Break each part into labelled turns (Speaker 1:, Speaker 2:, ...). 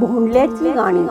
Speaker 1: भोंडल्याची गाणी.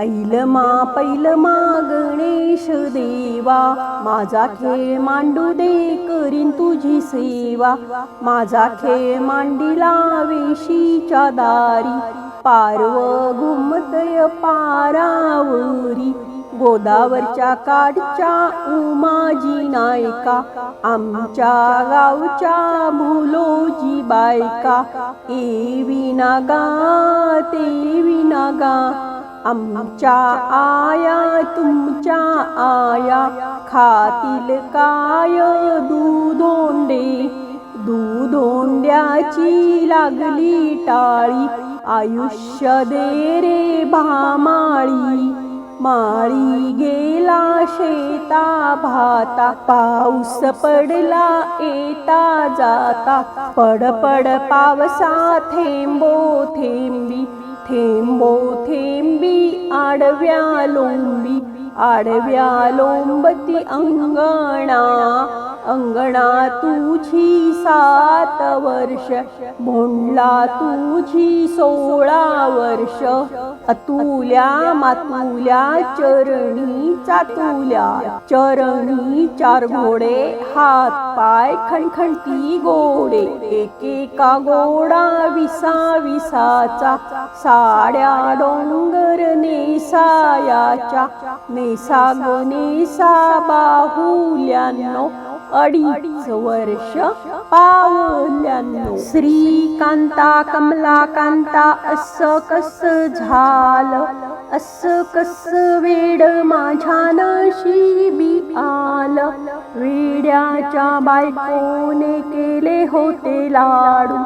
Speaker 1: ऐलमा पैलमा गणेश देवा माझा खेळ मांडू दे करीन तुझी सेवा. माझा खेळ मांडिला वेशीच्या दारी पारव घुमतय पारावरी. गोदावरच्या काठच्या उमाजी नायका आमच्या गावच्या भुलोजी बायका एवी नागा तेवी नागा आमच्या आया तुमच्या आया खातील काय दूधोंडे? दूधोंड्याची लागली टाळी आयुष्य दे रे भामाळी. माळी गेला शेता भाता पाऊस पडला येता जाता. पड पड पावसा थेंबो थेंबी थेंबो थेंबी आडव्या लोंबी आडव्या लोंबती अंगणा. अंगणा तुझी सात वर्ष भोंडला तुझी सोळा वर्ष. अतुल्या मातुल्या चरणी चातुल्या चरणी चार घोडे हात पाय खणखणती गोडे एकेका गोडा विसा विसाचा साड्या डोंगर नेसायाच्या नेसा गो नेसा बाहुल्यानो अडीच वर्ष पावल्यानो श्रीकांता कमलाकांता असं कस झालं? असं कस वेड माझ्या नशिबी आलं? वेड्याच्या बायकोने केले होते लाडू.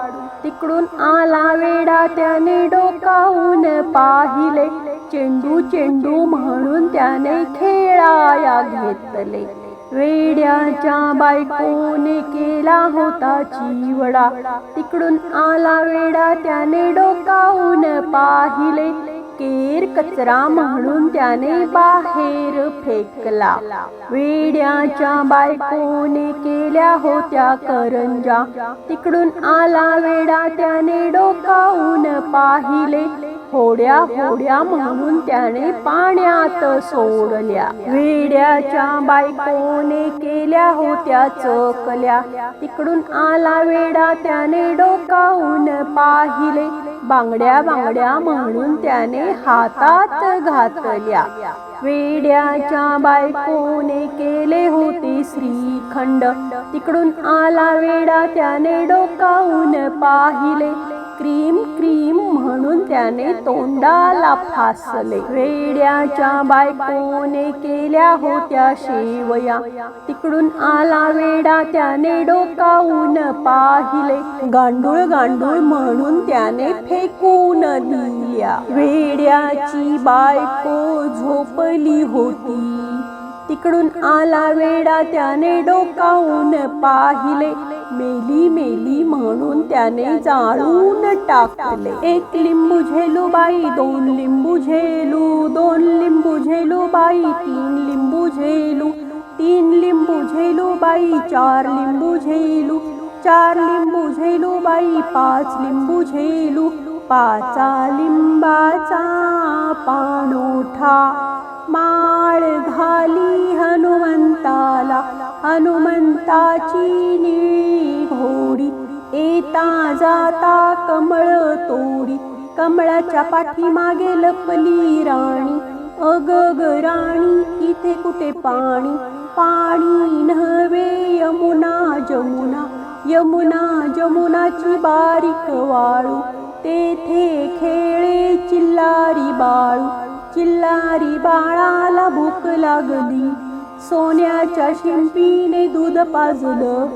Speaker 1: तिकडून आला वेडा त्याने डोकावून पाहिले. चेंडू चेंडू म्हणून त्याने खेळाया घेतले. वेड्याच्या बायकोने केला होता चिवडा. तिकडून आला वेडा त्याने डोकावून पाहिले. केर कचरा म्हणून त्याने बाहेर फेकला. वेड्याच्या बायकोने केल्या होत्या करंजा. तिकडून आला वेडा त्याने डोकावून पाहिले. होड्या होड्या म्हणून त्याने पाण्यात सोडल्या. वेड्याच्या बायकोने केल्या होत्या चकल्या. तिकडून आला वेडा त्याने डोकावून पाहिले. बांगड्या बांगड्या म्हणून त्याने हातात घातल्या. वेड्याच्या बायकोने केले होते श्रीखंड. तिकडून आला वेडा त्याने डोकावून पाहिले. त्याने तोंडाला फासले. वेड्याच्या बायकोने केल्या होत्या शेवया. तिकडून आला वेडा त्याने डोकावून पाहिले. गांडूळ गांडूळ म्हणून त्याने फेकून दिल्या. वेड्याची बायको झोपली होती. तिकडून आला वेडा त्याने डोकावून पाहिले. मेली मेली म्हणून त्याने जाळून टाकले. एक लिंबू झेलू बाई दोन लिंबू झेलू दोन लिंबू झेलू बाई तीन लिंबू झेलू तीन लिंबू झेलू बाई चार लिंबू झेलू चार लिंबू झेलू बाई पाच लिंबू झेलू पाचा लिंबाचा पाणोठा माळ घाली हनुमंताला. हनुमंताची निळी घोडी. येता जाता कमळ तोडी. कमळाच्या पाठीमागे लपली राणी. अग राणी इथे कुठे पाणी? पाणी नव्हे यमुना जमुना. यमुना जमुनाची बारीक वाळू. तेथे खेळे चिल्लारी बाळू. चिल्लारी बाळा लागली. सोन्याच्या शिंपीने दूध पाजलं.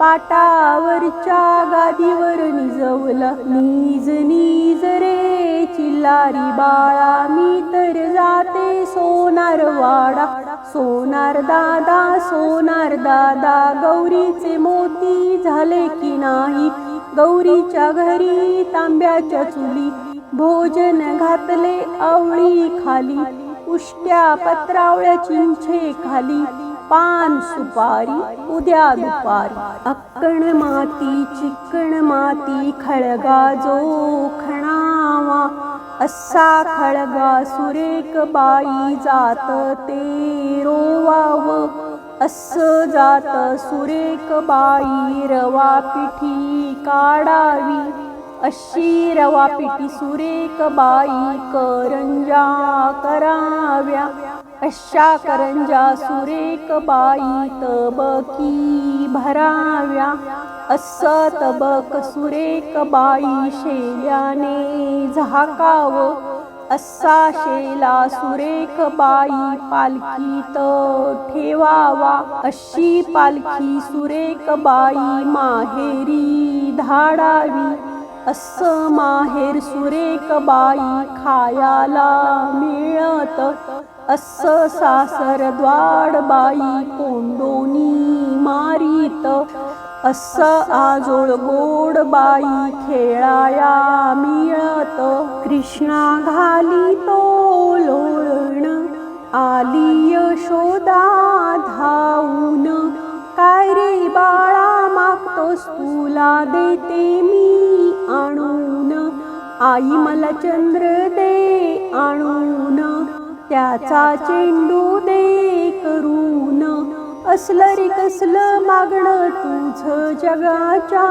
Speaker 1: पाटावरच्या गादीवर निजवलं. नीज नीज रे चिल्लारी बाळा मी तर जाते सोनार वाडा. सोनार दादा सोनार दादा गौरीचे मोती झाले की नाही? गौरीच्या घरी तांब्याच्या चुली. भोजन घातले आवळी खाली. उष्ट्या पत्रावळ्या चिंचे खाली पान सुपारी उद्या दुपारी. अक्कण माती चिकण माती खळगा जो खणावा. असा खळगा सुरेख बाई जात ते रोवाव. अस जात सुरेख बाई रवा पिठी काढावी. अशी रवा पिटी सुरेख बाई करंजा कराव्या. अशा करंजा सुरेख बाई तबकी भराव्या. अस तबक सुरेख बाई शेल्याने झाकाव. असा शेला सुरेख बाई पालखीत ठेवावा. अशी पालखी सुरेख बाई माहेरी धाडावी. अस माहेर सुरेख बाई खायाला मिळत. अस सासर द्वाड बाई कोंडोनी मारीत. अस आजोळ गोड बाई खेळाया मिळत. कृष्णा घाली तो लोळण. आली यशोदा धावून. काय रे बाळा मागतोस तुला देते मी? आई मला चंद्र दे आणून त्याचा चेंडू दे करून. असलं रे कसलं मागणं तुझ जगाच्या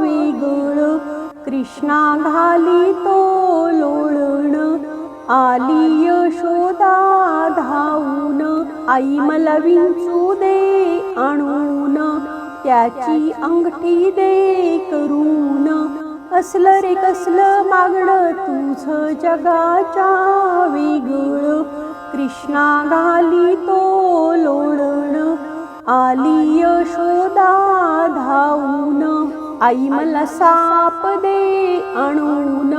Speaker 1: वेगळ. कृष्णा घाली तो लोळण आली यशोदा धावून. आई मला विंचू दे आणून त्याची अंगठी दे करून. असलं रे कसलं मागणं तुझं जगाच्या वेगळ. कृष्णा घाली तो लोळण आली यशोदा धावून. आई मला साप दे आणून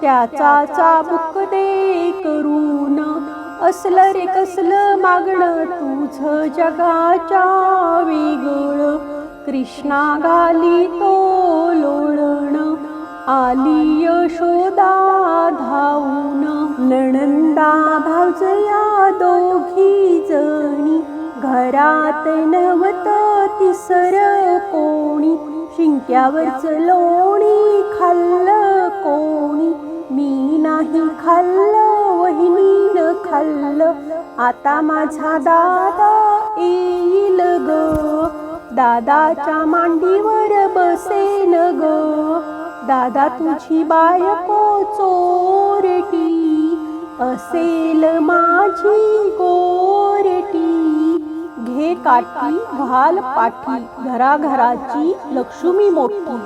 Speaker 1: त्याचा चाबुक दे करून. असलं रे कसलं मागणं तुझं जगाच्या वेगळ. कृष्णा घाली तो आली यशोदा धावून नणंदा भावजया दोघी जणी. घरात नवत तिसर कोणी. शिंक्यावरच लोणी खाल्लं कोणी. मी नाही खाल्लं वहिनीनं खाल्लं. आता माझा दादा येईल ग. दादाच्या मांडीवर बसेन ग. दादा तुझी बायको चोरटी असेल माझी गोरटी. घे काठी घाल पाठी घराघराची लक्ष्मी मोठी.